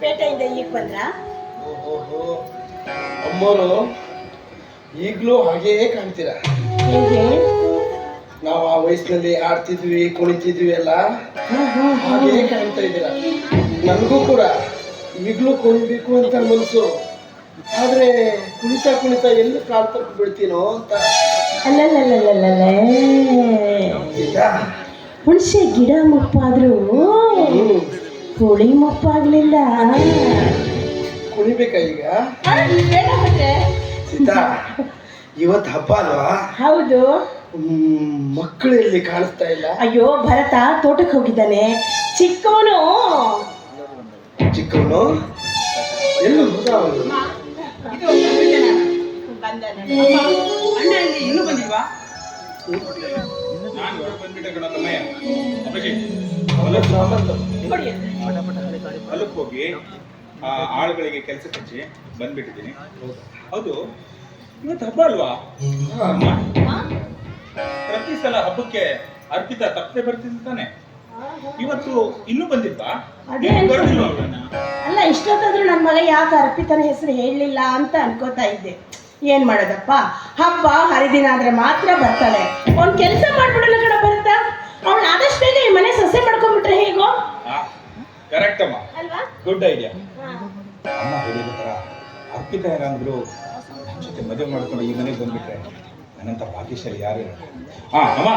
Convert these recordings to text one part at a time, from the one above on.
ಪೇಟೆಯಿಂದ ಈಗ ಬಂದ್ರ? ಅಮ್ಮನು ಈಗಲೂ ಹಾಗೇ ಕಾಣ್ತೀರಾ? ನಾವು ಆ ವಯಸ್ಸಿನಲ್ಲಿ ಆಡ್ತಿದ್ವಿ ಕುಣಿತಿದ್ವಿ ಎಲ್ಲ. ಹಾಗೇ ಕಾಣ್ತಾ ಇದ್ದೀರಾ? ನನಗೂ ಕೂಡ ಈಗಲೂ ಕುಣಿಬೇಕು ಅಂತ ಮನಸ್ಸು. ಆದರೆ ಕುಣಿತಾ ಕುಣಿತಾ ಎಲ್ಲಿ ಪ್ರಾಂತ ಬಿಡ್ತೀನೋ ಅಂತ. ಹುಣಸೆ ಗಿಡ ಮುಪ್ಪಾದ್ರೂ ಹುಳಿ ಮುಪ್ಪಾಗ್ಲಿಲ್ಲ. ಕುಣಿಬೇಕಾ ಈಗ? ಸೀತಾ ಇವತ್ತು ಹಬ್ಬ ಅಲ್ವಾ? ಹೌದು. ಮಕ್ಕಳು ಇಲ್ಲಿ ಕಾಣಿಸ್ತಾ ಇಲ್ಲ. ಅಯ್ಯೋ ಭರತ ತೋಟಕ್ಕೆ ಹೋಗಿದ್ದಾನೆ. ಚಿಕ್ಕವನು. ಚಿಕ್ಕವನು? ಎಲ್ಲೂ ಹೋದ ಅವನು? ಅಣ್ಣ ಇಲ್ಲಿ ಇನ್ನೂ ಬಂದಿಲ್ವಾ? ನಾನು ಬಂದ್ಬಿಟ್ಟೆ ಕಣ ತಮ್ಮಯ್ಯ. ಹೊಲಕ್ಕೆ ಹೋಗಿ ಆ ಆಳುಗಳಿಗೆ ಕೆಲಸ ಕಚ್ಚಿ ಬಂದ್ಬಿಟ್ಟಿದ್ದೀನಿ. ಹೌದು ಇವತ್ತು ಹಬ್ಬ ಅಲ್ವಾ? ಪ್ರತಿ ಸಲ ಹಬ್ಬಕ್ಕೆ ಅರ್ಪಿತ ತಪ್ಪದೆ ಬರ್ತಿದ್ದ ತಾನೆ. ಇವತ್ತು ಇನ್ನೂ ಬಂದಿಲ್ವಾ? ಅಲ್ಲ ಇಷ್ಟೊತ್ತಾದ್ರೂ ನನ್ನ ಮಗ ಯಾಕೆ ಅರ್ಪಿತನ ಹೆಸರು ಹೇಳಲಿಲ್ಲ ಅಂತ ಅನ್ಕೋತಾ ಇದ್ದೆ. ಏನ್ ಮಾಡೋದಪ್ಪ? ಹಬ್ಬ ಹರಿದಿನ ಆದ್ರೆ ಮಾತ್ರ ಬರ್ತಾಳೆ ಒಂದ್ ಕೆಲಸ ಮಾಡ್ಬಿಡಲ್ಲ ಕಣ ಬರುತ್ತಾ ಅವಳು ಆದಷ್ಟು ಬೇಗ ಈ ಮನೆ ಸೊಸೆ ಕರೆಕ್ಟ್ ಅಮ್ಮ. ಗುಡ್ ಐಡಿಯಾ ಅಮ್ಮ ಹೇಳಿದ ಥರ ಅರ್ಪಿತ ಏನಾದ್ರು ನನ್ನ ಜೊತೆ ಮದುವೆ ಮಾಡ್ಕೊಂಡು ಈ ಮನೆಗೆ ಬಂದ್ಬಿಟ್ರೆ ನನ್ನಂತ ಭಾಗ್ಯಶಾಲಿ ಯಾರು ಹಾ ಅಮ್ಮ.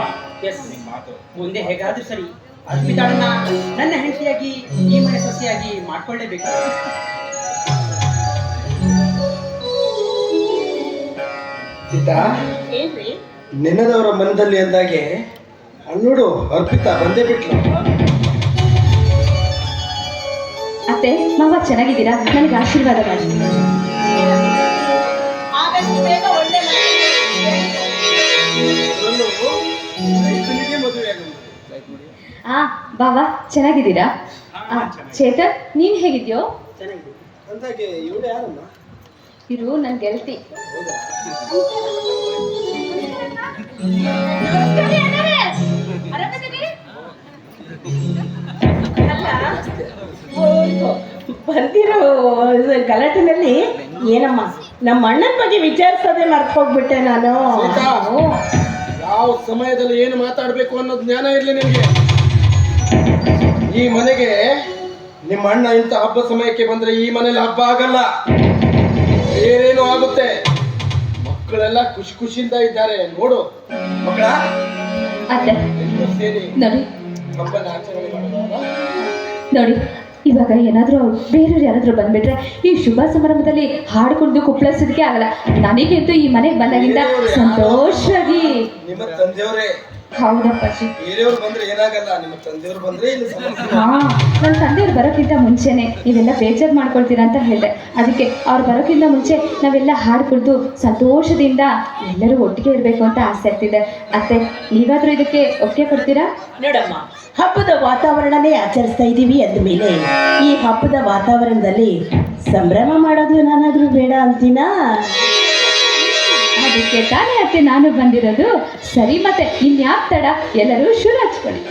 ಎಸ್ ನಿನ್ ಮಾತು. ಮುಂದೆ ಹೇಗಾದ್ರೂ ಸರಿ. ಅರ್ಪಿತಾಳನ್ನ ನನ್ನ ಹೆಂಡತಿಯಾಗಿ ಈ ಮನೆ ಸೊಸೆಯಾಗಿ ಮಾಡ್ಕೊಳ್ಳೇಬೇಕು ಸೀತಾ ಏನ್ರಿ? ನೆನೆದವರ ಮನದಲ್ಲಿ ಅಂದಾಗೆ ನೋಡು ಅರ್ಪಿತಾ ಬಂದೇ ಬಿಟ್ಲು. ಅತ್ತೆ ಮಾವ ಚೆನ್ನಾಗಿದ್ದೀರಾ? ನನಗೆ ಆಶೀರ್ವಾದ ಮಾಡಿ. ಆ ಬಾವ ಚೆನ್ನಾಗಿದ್ದೀರಾ? ಆ, ಚೇತನ್ ನೀನ್ ಹೇಗಿದ್ಯೋ? ಇರು ನನ್ ಗೆಳತಿ. ಗಲಾಟೆನಲ್ಲಿ ಏನಮ್ಮ? ನಮ್ಮ ಅಣ್ಣನ ಬಗ್ಗೆ ವಿಚಾರಿಸೋದೇ ಮರ್ತು ಹೋಗ್ಬಿಟ್ಟೆ ನಾನು. ಯಾವ ಸಮಯದಲ್ಲಿ ಏನು ಮಾತಾಡಬೇಕು ಅನ್ನೋ ಜ್ಞಾನ ಇರಲಿ ನಿಮಗೆ. ಈ ಮನೆಗೆ ನಿಮ್ಮ ಅಣ್ಣ ಇಂಥ ಹಬ್ಬ ಸಮಯಕ್ಕೆ ಬಂದ್ರೆ ಈ ಮನೇಲಿ ಹಬ್ಬ ಆಗಲ್ಲ. ಬೇರೇನೋ ಆಗುತ್ತೆ. ಮಕ್ಕಳೆಲ್ಲ ಖುಷಿ ಖುಷಿಯಿಂದ ಇದ್ದಾರೆ. ನೋಡು. ಮಕ್ಕಳ? ಸೇರಿ ಹಬ್ಬನ ಆಚರಣೆ ಮಾಡೋಣ. ನೋಡಿ. ಇವಾಗ ಏನಾದರೂ ಬೇರೆಯವ್ರು ಯಾರಾದರೂ ಬಂದ್ಬಿಟ್ರೆ ಈ ಶುಭ ಸಮಾರಂಭದಲ್ಲಿ ಹಾಡ್ಕೊಂಡು ಕುಪ್ಪಳಿಸೋದಕ್ಕೆ ಆಗಲ್ಲ. ನನಗಂತೂ ಈ ಮನೆಗೆ ಬಂದಾಗಿಂದ ಸಂತೋಷವಾಗಿ. ಹೌದಪ್ಪಾಜಿ ಬೇರೆಯವ್ರು ಬಂದ್ರೆ ಏನಾಗಲ್ಲ ನಿಮ್ಮ ತಂದೆಯವ್ರು ಬಂದ್ರೆ ಇಲ್ಲಿ ಸಮಸ್ಯೆ. ಹಾ ನನ್ನ ತಂದೆಯವ್ರು ಬರೋಕ್ಕಿಂತ ಮುಂಚೆನೆ ನೀವೆಲ್ಲ ಬೇಜಾರು ಮಾಡ್ಕೊಳ್ತೀರಾ ಅಂತ ಹೇಳಿದೆ. ಅದಕ್ಕೆ ಅವ್ರು ಬರೋಕ್ಕಿಂತ ಮುಂಚೆ ನಾವೆಲ್ಲ ಹಾಡು ಸಂತೋಷದಿಂದ ಎಲ್ಲರೂ ಒಟ್ಟಿಗೆ ಇರಬೇಕು ಅಂತ ಆಸೆ ಆಗ್ತಿದೆ. ಅತ್ತೆ ನೀವಾದ್ರೂ ಇದಕ್ಕೆ ಒಪ್ಪಿಗೆ ಕೊಡ್ತೀರಾ? ನೋಡಮ್ಮ ಹಬ್ಬದ ವಾತಾವರಣನೇ ಆಚರಿಸ್ತಾ ಇದ್ದೀವಿ ಅಂದಮೇಲೆ ಈ ಹಬ್ಬದ ವಾತಾವರಣದಲ್ಲಿ ಸಂಭ್ರಮ ಮಾಡೋದು ನಾನಾದ್ರೂ ಬೇಡ ಅಂತೀನಾ? ಅದಕ್ಕೆ ತಾನೇ ಅತ್ತೆ ನಾನು ಬಂದಿರೋದು ಸರಿ ಮತ್ತೆ ಇನ್ಯಾಕ್ ತಡ ಎಲ್ಲರೂ ಶುರು ಹಚ್ಕೊಳ್ಳಿ.